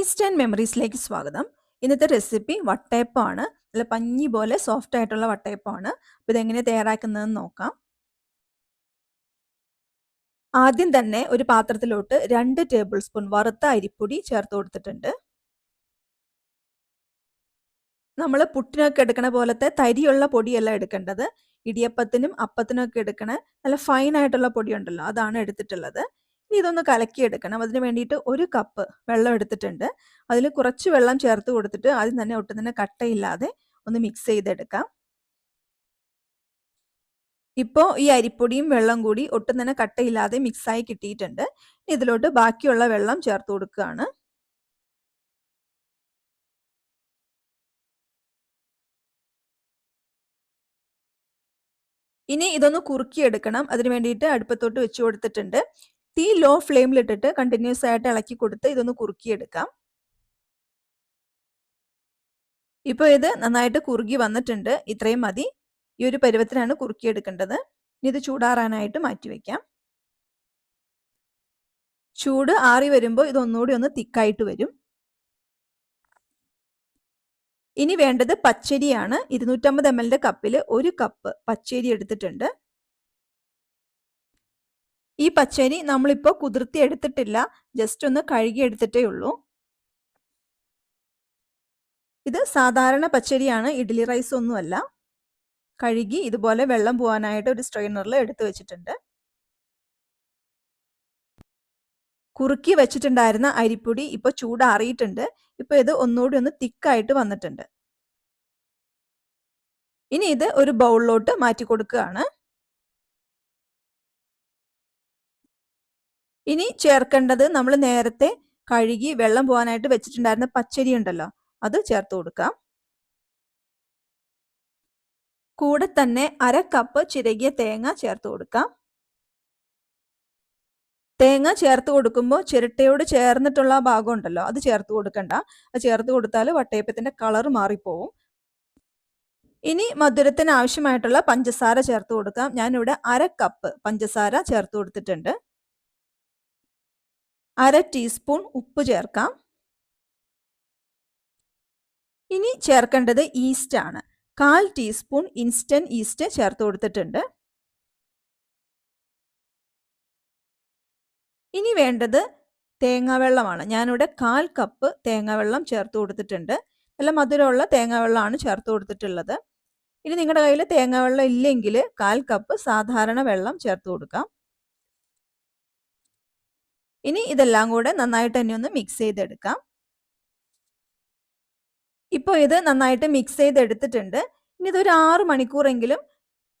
Taste and മെമ്മറീസിലേക്ക് സ്വാഗതം. ഇന്നത്തെ recipe വട്ടയപ്പമാണ്. നല്ല പഞ്ഞി പോലെ സോഫ്റ്റ് ആയിട്ടുള്ള വട്ടയപ്പമാണ്. അപ്പോൾ ഇതെങ്ങനെ തയ്യാറാക്കുന്നതെന്ന് നോക്കാം. ആദ്യം തന്നെ ഒരു പാത്രത്തിലോട്ട് രണ്ട് ടേബിൾ സ്പൂൺ വറുത്ത അരിപ്പൊടി ചേർത്ത് കൊടുത്തിട്ടുണ്ട്. നമ്മൾ പുട്ടിനൊക്കെ എടുക്കണ പോലത്തെ തരിയുള്ള പൊടിയല്ല എടുക്കേണ്ടത്. ഇടിയപ്പത്തിനും അപ്പത്തിനും ഒക്കെ എടുക്കണ നല്ല ഫൈൻ ആയിട്ടുള്ള പൊടി ഉണ്ടല്ലോ അതാണ് എടുത്തിട്ടുള്ളത്. ഇനി ഇതൊന്ന് കലക്കിയെടുക്കണം. അതിന് വേണ്ടിയിട്ട് ഒരു കപ്പ് വെള്ളം എടുത്തിട്ടുണ്ട്. അതിൽ കുറച്ച് വെള്ളം ചേർത്ത് കൊടുത്തിട്ട് ആദ്യം തന്നെ ഒട്ടും തന്നെ കട്ടയില്ലാതെ ഒന്ന് മിക്സ് ചെയ്തെടുക്കാം. ഇപ്പോൾ ഈ അരിപ്പൊടിയും വെള്ളം കൂടി ഒട്ടും തന്നെ കട്ടയില്ലാതെ മിക്സായി കിട്ടിയിട്ടുണ്ട്. ഇതിലോട്ട് ബാക്കിയുള്ള വെള്ളം ചേർത്ത് കൊടുക്കുകയാണ്. ഇനി ഇതൊന്ന് കുറുക്കിയെടുക്കണം. അതിന് വേണ്ടിയിട്ട് അടുപ്പത്തോട്ട് വെച്ച് കൊടുത്തിട്ടുണ്ട്. തീ ലോ ഫ്ലെയിമിലിട്ടിട്ട് കണ്ടിന്യൂസ് ആയിട്ട് ഇളക്കി കൊടുത്ത് ഇതൊന്ന് കുറുക്കിയെടുക്കാം. ഇപ്പൊ ഇത് നന്നായിട്ട് കുറുകി വന്നിട്ടുണ്ട്. ഇത്രയും മതി. ഈ ഒരു പരുവത്തിനാണ് കുറുക്കിയെടുക്കേണ്ടത്. ഇനി ഇത് ചൂടാറാനായിട്ട് മാറ്റിവെക്കാം ചൂട് ആറി വരുമ്പോൾ ഇത് ഒന്നുകൂടി ഒന്ന് തിക്കായിട്ട് വരും. ഇനി വേണ്ടത് പച്ചരിയാണ്. ഇരുന്നൂറ്റമ്പത് എം എൽ കപ്പിൽ ഒരു കപ്പ് പച്ചരി എടുത്തിട്ടുണ്ട്. ഈ പച്ചരി നമ്മളിപ്പോൾ കുതിർത്തി എടുത്തിട്ടില്ല. ജസ്റ്റ് ഒന്ന് കഴുകി എടുത്തിട്ടേ ഉള്ളൂ. ഇത് സാധാരണ പച്ചരിയാണ്. ഇഡ്ഡലി റൈസ് ഒന്നുമല്ല. കഴുകി ഇതുപോലെ വെള്ളം പോകാനായിട്ട് ഒരു സ്ട്രെയിനറിൽ എടുത്തു വെച്ചിട്ടുണ്ട്. കുറുക്കി വെച്ചിട്ടുണ്ടായിരുന്ന അരിപ്പൊടി ഇപ്പോൾ ചൂടാറിയിട്ടുണ്ട്. ഇപ്പോൾ ഇത് ഒന്നുകൂടി ഒന്ന് തിക്കായിട്ട് വന്നിട്ടുണ്ട്. ഇനി ഇത് ഒരു ബൗളിലോട്ട് മാറ്റി കൊടുക്കുകയാണ്. ഇനി ചേർക്കേണ്ടത് നമ്മൾ നേരത്തെ കഴുകി വെള്ളം പോകാനായിട്ട് വെച്ചിട്ടുണ്ടായിരുന്ന പച്ചരി ഉണ്ടല്ലോ അത് ചേർത്ത് കൊടുക്കാം. കൂടെ തന്നെ അര കപ്പ് ചിരകിയ തേങ്ങ ചേർത്ത് കൊടുക്കാം. തേങ്ങ ചേർത്ത് കൊടുക്കുമ്പോൾ ചിരട്ടയോട് ചേർന്നിട്ടുള്ള ഭാഗം ഉണ്ടല്ലോ അത് ചേർത്ത് കൊടുക്കണ്ട. അത് ചേർത്ത് കൊടുത്താൽ വട്ടയപ്പത്തിന്റെ കളർ മാറിപ്പോവും. ഇനി മധുരത്തിന് ആവശ്യമായിട്ടുള്ള പഞ്ചസാര ചേർത്ത് കൊടുക്കാം. ഞാനിവിടെ അര കപ്പ് പഞ്ചസാര ചേർത്ത് കൊടുത്തിട്ടുണ്ട്. അര ടീസ്പൂൺ ഉപ്പ് ചേർക്കാം. ഇനി ചേർക്കേണ്ടത് ഈസ്റ്റ് ആണ്. കാൽ ടീസ്പൂൺ ഇൻസ്റ്റന്റ് ഈസ്റ്റ് ചേർത്ത് കൊടുത്തിട്ടുണ്ട്. ഇനി വേണ്ടത് തേങ്ങാവെള്ളമാണ്. ഞാനിവിടെ കാൽ കപ്പ് തേങ്ങാവെള്ളം ചേർത്ത് കൊടുത്തിട്ടുണ്ട്. നല്ല മധുരമുള്ള തേങ്ങാവെള്ളമാണ് ചേർത്ത് കൊടുത്തിട്ടുള്ളത്. ഇനി നിങ്ങളുടെ കയ്യിൽ തേങ്ങാവെള്ളം ഇല്ലെങ്കിൽ കാൽ കപ്പ് സാധാരണ വെള്ളം ചേർത്ത് കൊടുക്കാം. ഇനി ഇതെല്ലാം കൂടെ നന്നായിട്ട് തന്നെ ഒന്ന് മിക്സ് ചെയ്തെടുക്കാം. ഇപ്പോൾ ഇത് നന്നായിട്ട് മിക്സ് ചെയ്തെടുത്തിട്ടുണ്ട്. ഇനി ഇതൊരു ആറ് മണിക്കൂറെങ്കിലും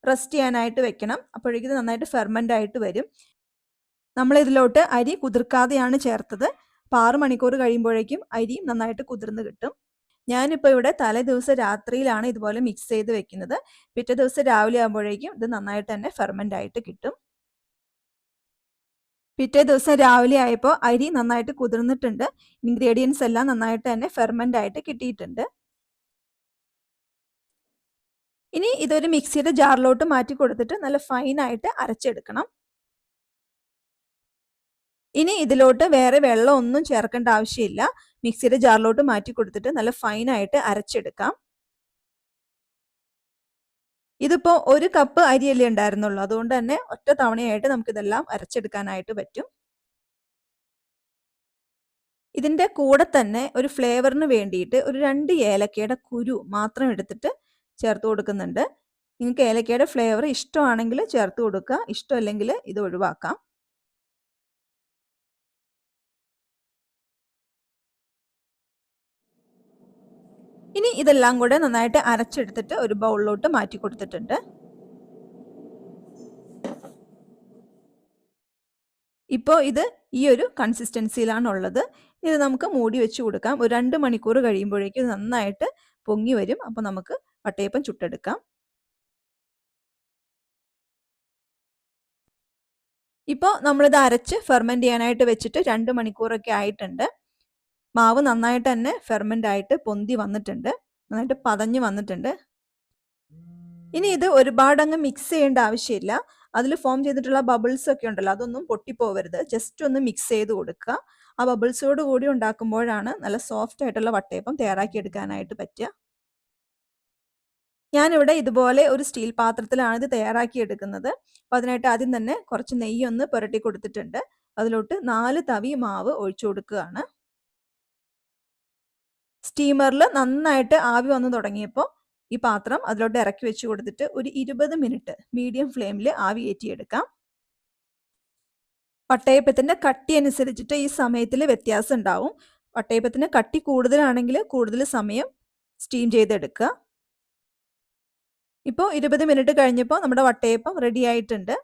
റെസ്റ്റ് ചെയ്യാനായിട്ട് വെക്കണം. അപ്പോഴേക്കും നന്നായിട്ട് ഫെർമെന്റ് ആയിട്ട് വരും. നമ്മൾ ഇതിലോട്ട് അരി കുതിർക്കാതെയാണ് ചേർത്തത്. അപ്പോൾ ആറ് മണിക്കൂർ കഴിയുമ്പോഴേക്കും അരി നന്നായിട്ട് കുതിർന്ന് കിട്ടും. ഞാനിപ്പോൾ ഇവിടെ തലേ ദിവസം രാത്രിയിലാണ് ഇതുപോലെ മിക്സ് ചെയ്ത് വെക്കുന്നത്. പിറ്റേ ദിവസം രാവിലെ ആകുമ്പോഴേക്കും ഇത് നന്നായിട്ട് തന്നെ ഫെർമെന്റ് ആയിട്ട് കിട്ടും. പിറ്റേ ദിവസം രാവിലെ ആയപ്പോൾ അരി നന്നായിട്ട് കുതിർന്നിട്ടുണ്ട്. ഇൻഗ്രീഡിയൻസ് എല്ലാം നന്നായിട്ട് തന്നെ ഫെർമെന്റ് ആയിട്ട് കിട്ടിയിട്ടുണ്ട്. ഇനി ഇതൊരു മിക്സിയുടെ ജാറിലോട്ട് മാറ്റി കൊടുത്തിട്ട് നല്ല ഫൈനായിട്ട് അരച്ചെടുക്കണം. ഇനി ഇതിലോട്ട് വേറെ വെള്ളം ഒന്നും ചേർക്കേണ്ട ആവശ്യമില്ല. മിക്സിയുടെ ജാറിലോട്ട് മാറ്റി കൊടുത്തിട്ട് നല്ല ഫൈനായിട്ട് അരച്ചെടുക്കാം. ഇതിപ്പോൾ ഒരു കപ്പ് അരിയല്ലേ ഉണ്ടായിരുന്നുള്ളൂ. അതുകൊണ്ട് തന്നെ ഒറ്റ തവണയായിട്ട് നമുക്കിതെല്ലാം അരച്ചെടുക്കാനായിട്ട് പറ്റും. ഇതിന്റെ കൂടെ തന്നെ ഒരു ഫ്ലേവറിന് വേണ്ടിയിട്ട് ഒരു രണ്ട് ഏലക്കയുടെ കുരു മാത്രം എടുത്തിട്ട് ചേർത്ത് കൊടുക്കുന്നുണ്ട്. നിങ്ങൾക്ക് ഏലക്കയുടെ ഫ്ലേവർ ഇഷ്ടമാണെങ്കിൽ ചേർത്ത് കൊടുക്കുക. ഇഷ്ടമല്ലെങ്കിൽ ഇത് ഒഴിവാക്കാം. ഇനി ഇതെല്ലാം കൂടെ നന്നായിട്ട് അരച്ചെടുത്തിട്ട് ഒരു ബൗളിലോട്ട് മാറ്റി കൊടുത്തിട്ടുണ്ട്. ഇപ്പോൾ ഇത് ഈ ഒരു കൺസിസ്റ്റൻസിയിലാണ് ഉള്ളത്. ഇത് നമുക്ക് മൂടി വെച്ച് കൊടുക്കാം. ഒരു രണ്ട് മണിക്കൂർ കഴിയുമ്പോഴേക്കും നന്നായിട്ട് പൊങ്ങി വരും. അപ്പോൾ നമുക്ക് വട്ടയപ്പം ചുട്ടെടുക്കാം. ഇപ്പോൾ നമ്മളിത് അരച്ച് ഫെർമെന്റ് ചെയ്യാനായിട്ട് വെച്ചിട്ട് രണ്ട് മണിക്കൂറൊക്കെ ആയിട്ടുണ്ട്. മാവ് നന്നായിട്ട് തന്നെ ഫെർമെന്റ് ആയിട്ട് പൊന്തി വന്നിട്ടുണ്ട്. നന്നായിട്ട് പതഞ്ഞ് വന്നിട്ടുണ്ട്. ഇനി ഇത് ഒരുപാട് അങ്ങ് മിക്സ് ചെയ്യേണ്ട ആവശ്യമില്ല. അതിൽ ഫോം ചെയ്തിട്ടുള്ള ബബിൾസ് ഒക്കെ ഉണ്ടല്ലോ അതൊന്നും പൊട്ടിപ്പോവരുത്. ജസ്റ്റ് ഒന്ന് മിക്സ് ചെയ്ത് കൊടുക്കുക. ആ ബബിൾസോട് കൂടി ഉണ്ടാക്കുമ്പോഴാണ് നല്ല സോഫ്റ്റ് ആയിട്ടുള്ള വട്ടയപ്പം തയ്യാറാക്കിയെടുക്കാനായിട്ട് പറ്റുക. ഞാനിവിടെ ഇതുപോലെ ഒരു സ്റ്റീൽ പാത്രത്തിലാണ് ഇത് തയ്യാറാക്കിയെടുക്കുന്നത് അപ്പം അതിനായിട്ട് ആദ്യം തന്നെ കുറച്ച് നെയ്യൊന്ന് പുരട്ടി കൊടുത്തിട്ടുണ്ട്. അതിലോട്ട് നാല് തവി മാവ് ഒഴിച്ചു കൊടുക്കുകയാണ്. സ്റ്റീമറിൽ നന്നായിട്ട് ആവി വന്നു തുടങ്ങിയപ്പോൾ ഈ പാത്രം അതിലോട്ട് ഇറക്കി വെച്ച് കൊടുത്തിട്ട് ഒരു ഇരുപത് മിനിറ്റ് മീഡിയം ഫ്ലെയിമിൽ ആവി ഏറ്റിയെടുക്കാം വട്ടയപ്പത്തിന്റെ കട്ടി അനുസരിച്ചിട്ട് ഈ സമയത്തിൽ വ്യത്യാസം ഉണ്ടാവും. വട്ടയപ്പത്തിന് കട്ടി കൂടുതലാണെങ്കിൽ കൂടുതൽ സമയം സ്റ്റീം ചെയ്തെടുക്കുക. ഇപ്പോൾ ഇരുപത് മിനിറ്റ് കഴിഞ്ഞപ്പോൾ നമ്മുടെ വട്ടയപ്പം റെഡി ആയിട്ടുണ്ട്.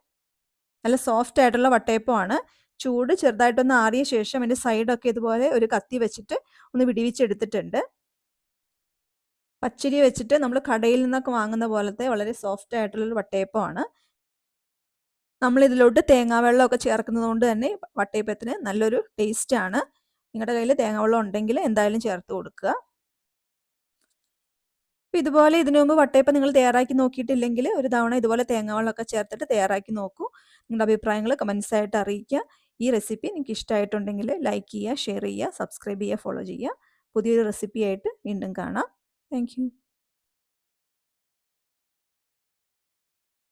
നല്ല സോഫ്റ്റ് ആയിട്ടുള്ള വട്ടയപ്പമാണ്. ചൂട് ചെറുതായിട്ടൊന്ന് ആറിയ ശേഷം അതിന്റെ സൈഡൊക്കെ ഇതുപോലെ ഒരു കത്തി വെച്ചിട്ട് ഒന്ന് വിടിവിച്ചെടുത്തിട്ടുണ്ട്. പച്ചരി വെച്ചിട്ട് നമ്മൾ കടയിൽ നിന്നൊക്കെ വാങ്ങുന്ന പോലത്തെ വളരെ സോഫ്റ്റ് ആയിട്ടുള്ളൊരു വട്ടയപ്പമാണ്. നമ്മൾ ഇതിലോട്ട് തേങ്ങാവെള്ളമൊക്കെ ചേർക്കുന്നത് കൊണ്ട് തന്നെ വട്ടയപ്പത്തിന് നല്ലൊരു ടേസ്റ്റാണ് നിങ്ങളുടെ കയ്യിൽ തേങ്ങാവെള്ളം ഉണ്ടെങ്കിൽ എന്തായാലും ചേർത്ത് കൊടുക്കുക. അപ്പോൾ ഇതുപോലെ ഇതിനു മുമ്പ് വട്ടയപ്പം നിങ്ങൾ തയ്യാറാക്കി നോക്കിയിട്ടില്ലെങ്കിൽ ഒരു തവണ ഇതുപോലെ തേങ്ങാവെള്ളമൊക്കെ ചേർത്തിട്ട് തയ്യാറാക്കി നോക്കൂ. നിങ്ങളുടെ അഭിപ്രായങ്ങൾ കമൻസായിട്ട് അറിയിക്കുക. ഈ റെസിപ്പി നിങ്ങൾക്ക് ഇഷ്ടമായിട്ടുണ്ടെങ്കിൽ ലൈക്ക് ചെയ്യുക ഷെയർ ചെയ്യുക സബ്സ്ക്രൈബ് ചെയ്യുക ഫോളോ ചെയ്യുക. പുതിയൊരു റെസിപ്പിയായിട്ട് വീണ്ടും കാണാം. താങ്ക്